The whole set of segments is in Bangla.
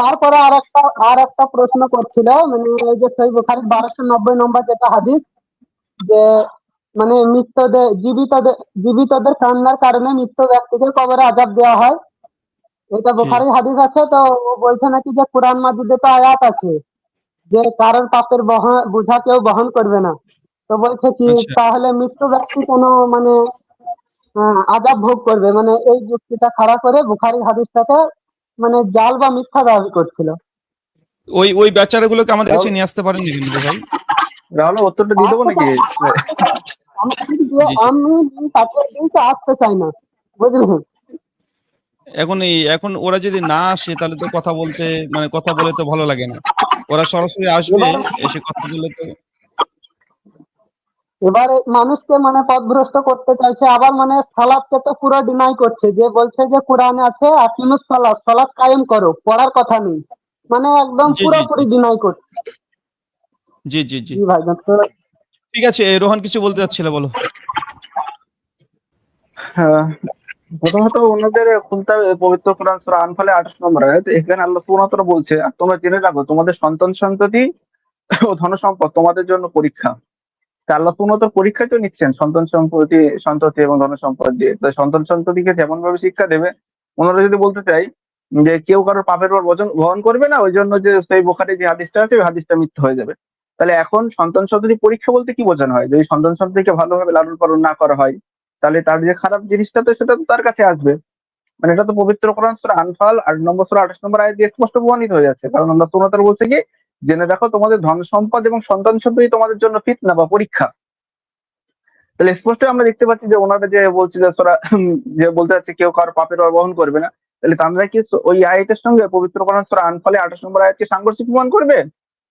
তারপরে আর একটা আর একটা প্রশ্ন করছিল মানে এই যে সেই বুখারির বারোশো নব্বই নম্বর যেটা হাদিস যে মানে মৃতদের জীবিতদের জীবিতদের কান্নার কারণে মৃত ব্যক্তিকে কবরে আজাব দেওয়া হয়। এটা বুখারির হাদিস আছে তো ও বলছে নাকি যে কোরআন মাজিদে তো আয়াত আছে যে কারোর পাপের বহন বোঝা কেউ বহন করবে না। তো বলছে কি আচ্ছা। তাহলে মৃত্যু ব্যক্তি কোনো মানে আজাব ভোগ করবে। মানে এই যুক্তিটা খাড়া করে বুখারির হাদিসটাকে মানে জাল বা মিথ্যা দাবি করছিল। ওই ওই বেচারাগুলোকে আমাদের কাছে নিয়ে আসতে পারেন কিন্তু ভাই। রাহুল উত্তরটা দিয়ে দেবো নাকি? আমি তাকে দিনকে আসতে চাই না বুঝলেন? এখন এই এখন ওরা যদি না আসে তাহলে তো কথা বলতে মানে কথা বলে তো ভালো লাগে না। ওরা সরাসরি আসবে এসে কথা বলে তো এবারে মানুষকে মানে পথভ্রষ্ট করতে চাইছে আবার মানে সালাদকে তো পুরো ডিনাই করছে যে বলছে যে কোরআনে আছে আকিমুস সালাদ সালাদ কায়েম করো পড়ার কথা নেই। মানে একদম পুরোপুরি ডিনাই করছে। জি জি জি। তো ঠিক আছে রোহান কিছু বলতে চাচ্ছিল বলো। হ্যাঁ, প্রথমত ওনাদের খুলতে হবে পবিত্র কোরআন সূরা আনফালে আঠাশ নম্বর আয়াত এখানে আল্লাহ সুবহানাহু বলছে আর তোমরা জেনে রাখো তোমাদের সন্তান সন্ততি ও ধন সম্পদ তোমাদের জন্য পরীক্ষা। আল্লাহ সুবহানাহু পরীক্ষা তো নিচ্ছেন সন্তান সম্পত্তি, সন্ততি এবং ধন সম্পদ দিয়ে তো সন্তান সন্ততিকে যেমন ভাবে শিক্ষা দেবে, ওনারা যদি বলতে চাই যে কেউ কারোর পাপের পর বচন বহন করবে না, ওই জন্য যে সেই বোখারে যে হাদিসটা আছে, ওই হাদিসটা মিথ্যা হয়ে যাবে। তাহলে এখন সন্তান সন্ততি পরীক্ষা বলতে কি বোঝানো হয়? যদি সন্তান সন্ততিকে ভালোভাবে লালন পালন না করা হয়, তাহলে তার যে খারাপ জিনিসটা তো সেটা তো তার কাছে আসবে। মানে এটা তো পবিত্র কোরআন সূরা আনফাল, আট নম্বর সূরা আঠাশ নম্বর আয়াত দিয়ে স্পষ্ট প্রমাণিত হয়ে যাচ্ছে। কারণ আল্লাহ সুবহানাহু বলছে কি জেনে দেখো তোমাদের ধন সম্পদ এবং সন্তান সন্ততি তোমাদের জন্য ফিতনা বা পরীক্ষা। তাহলে স্পষ্ট আমরা দেখতে পাচ্ছি যে ওনারা যে বলছে যে যে বলতে যাচ্ছে কেউ কারও পাপের বহন করবে না, তাহলে তারা কি ওই আয়াতের সঙ্গে পবিত্র কোরআন সূরা আনফালে আঠাশ নম্বর আয়াতকে সাংঘর্ষিক প্রমাণ করবে?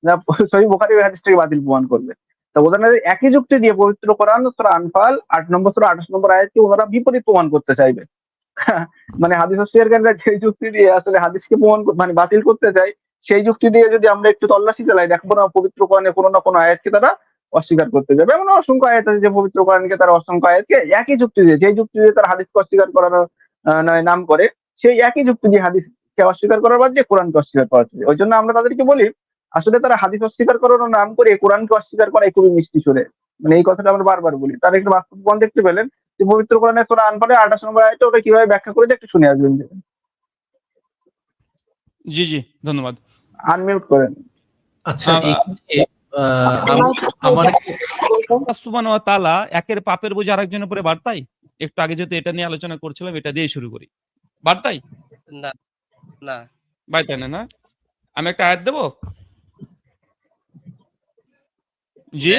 না সহি বুখারী হাদিসটাকে বাতিল প্রমাণ করবে? তো ওনারা একই যুক্তি দিয়ে পবিত্র কোরআন সূরা আনফাল আট নম্বর সূরা আঠাশ নম্বর আয়াতকে ওনারা বিপরীত প্রমাণ করতে চাইবে। মানে হাদিস অস্বীকারীরা যে যুক্তি দিয়ে আসলে হাদিসকে প্রমাণ মানে বাতিল করতে চায় সেই যুক্তি দিয়ে যদি আমরা একটু তল্লাশি চালাই, দেখব না পবিত্র কোরআনে কোনো না কোনো আয়াতকে তারা অস্বীকার করতে যাবে। এমন অসংখ্য আয়াত আছে যে পবিত্র কোরআনকে তারা অসংখ্য আয়াতকে একই যুক্তি দিয়ে, যেই যুক্তি দিয়ে তারা হাদিসকে অস্বীকার করার নয়, নাম করে, সেই একই যুক্তি দিয়ে হাদিসকে অস্বীকার করার বাদ যে কোরআনকে অস্বীকার করা ওই জন্য আমরা তাদেরকে বলি, আসলে তারা হাদিস অস্বীকার করার নাম করে কোরআনকে অস্বীকার করা খুবই মিষ্টি সুরে। মানে এই কথাটা আমরা বারবার বলি। তার একটু বাস্তব দেখতে পেলেন যে পবিত্র কোরআনের সূরা আনফালে আঠাশ নম্বর আয়াতটা ওটা কীভাবে ব্যাখ্যা করেছে একটু শুনে আসবেন। জি জি ধন্যবাদ। আনমিউট করেন। আচ্ছা একের পাপের বোঝা আরেকজনের উপরে বার্তাই একটু আগে যেহেতু এটা নিয়ে আলোচনা করছিলাম এটা দিয়ে শুরু করি। বার্তাই না না। বার্তাই না না? আমি একটা আয়াত দেবো? জি।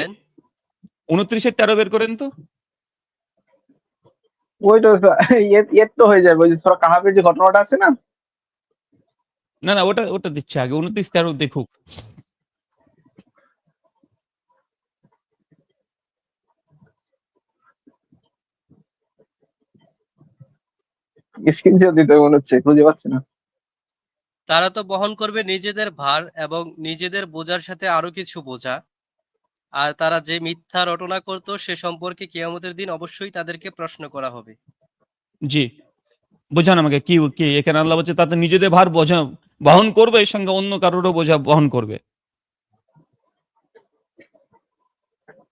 উনত্রিশের তেরো বের করেন তো। ওই তো এর এর তো হয়ে যাবে ওই যে কাহাবের যে ঘটনাটা আছে না? না না ওটা ওটা দিচ্ছে আগে। উনত্রিশ তেরো দেখুক। খুঁজে পাচ্ছি না। তারা তো বহন করবে নিজেদের ভার এবং নিজেদের বোঝার সাথে আরও কিছু বোঝা। আর তারা যে মিথ্যা রটনা করত সে সম্পর্কে কিয়ামতের দিন অবশ্যই তাদেরকে প্রশ্ন করা হবে। জি। বোঝান আমাকে কি কি এখানে আল্লাহ বলছে তাতে নিজেদের ভার বোঝা বহন করবে এর সঙ্গে অন্য কারোরও বোঝা বহন করবে।